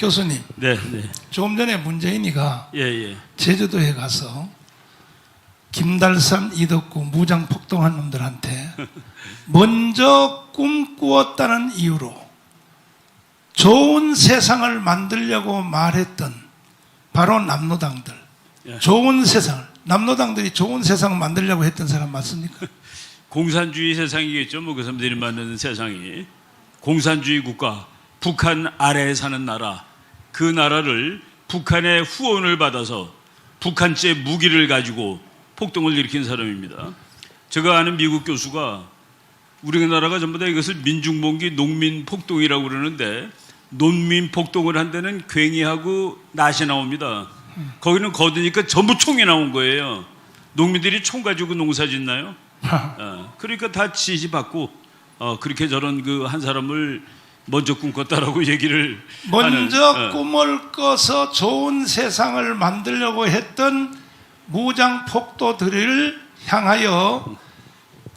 교수님, 네, 네. 조금 전에 문재인이가 예, 예. 제주도에 가서 김달산, 이덕구 무장 폭동한 놈들한테 먼저 꿈꾸었다는 이유로 좋은 세상을 만들려고 말했던 바로 남노당들, 예. 좋은 세상을 남노당들이 좋은 세상을 만들려고 했던 사람 맞습니까? 공산주의 세상이겠죠. 뭐 그 사람들이 만드는 세상이 공산주의 국가, 북한 아래에 사는 나라, 그 나라를 북한의 후원을 받아서 북한제 무기를 가지고 폭동을 일으킨 사람입니다. 제가 아는 미국 교수가 우리나라가 전부 다 이것을 민중봉기 농민 폭동이라고 그러는데 농민 폭동을 한 데는 괭이하고 낫이 나옵니다. 거기는 거두니까 전부 총이 나온 거예요. 농민들이 총 가지고 농사 짓나요? 어, 그러니까 다 지시 받고 어, 그렇게 저런 그 한 사람을 먼저 꿈꿨다라고 얘기를 먼저 하는, 어, 꿈을 꿔서 좋은 세상을 만들려고 했던 무장 폭도들을 향하여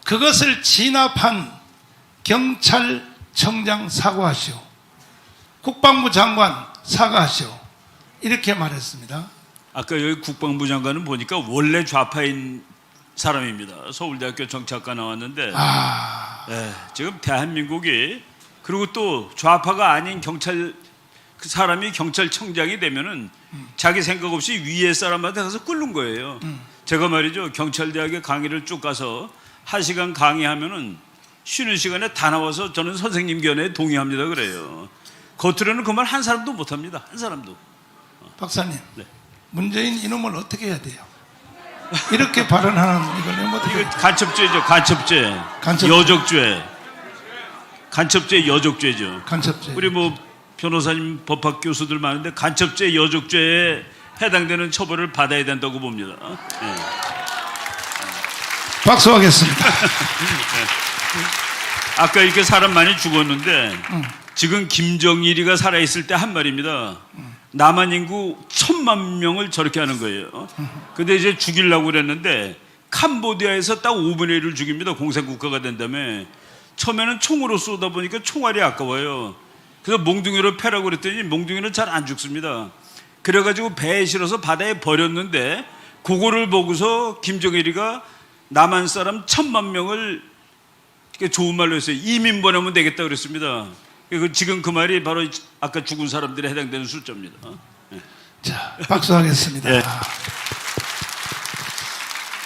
그것을 진압한 경찰청장 사과하시오. 국방부 장관 사과하시오. 이렇게 말했습니다. 아까 여기 국방부 장관은 보니까 원래 좌파인 사람입니다. 서울대학교 정치학과 나왔는데 아, 예, 지금 대한민국이 그리고 또 좌파가 아닌 경찰 그 사람이 경찰청장이 되면은 자기 생각 없이 위에 사람한테 가서 끓는 거예요. 제가 말이죠 경찰대학에 강의를 쭉 가서 한 시간 강의하면은 쉬는 시간에 다 나와서 저는 선생님 견해에 동의합니다 그래요. 겉으로는 그 말 한 사람도 못 합니다. 한 사람도. 박사님. 네. 문재인 이놈을 어떻게 해야 돼요? 이렇게 발언하는 이걸 어떻게 이거 간첩죄죠. 간첩죄. 간첩죄. 여적죄. 간첩죄 여적죄죠. 간첩죄. 우리 뭐 변호사님 법학 교수들 많은데 간첩죄 여적죄에 해당되는 처벌을 받아야 된다고 봅니다. 예. 박수하겠습니다. 아까 이렇게 사람 많이 죽었는데 지금 김정일이가 살아 있을 때 한 말입니다. 남한 인구 천만 명을 저렇게 하는 거예요. 근데 이제 죽이려고 그랬는데 캄보디아에서 딱 5분의 1을 죽입니다. 공산국가가 된 다음에 처음에는 총으로 쏘다 보니까 총알이 아까워요. 그래서 몽둥이로 패라고 그랬더니 몽둥이는 잘 안 죽습니다. 그래가지고 배에 실어서 바다에 버렸는데 그거를 보고서 김정일이가 남한 사람 천만 명을 좋은 말로 했어요. 이민 보내면 되겠다 그랬습니다. 그 지금 그 말이 바로 아까 죽은 사람들에 해당되는 숫자입니다. 자, 박수하겠습니다. 예.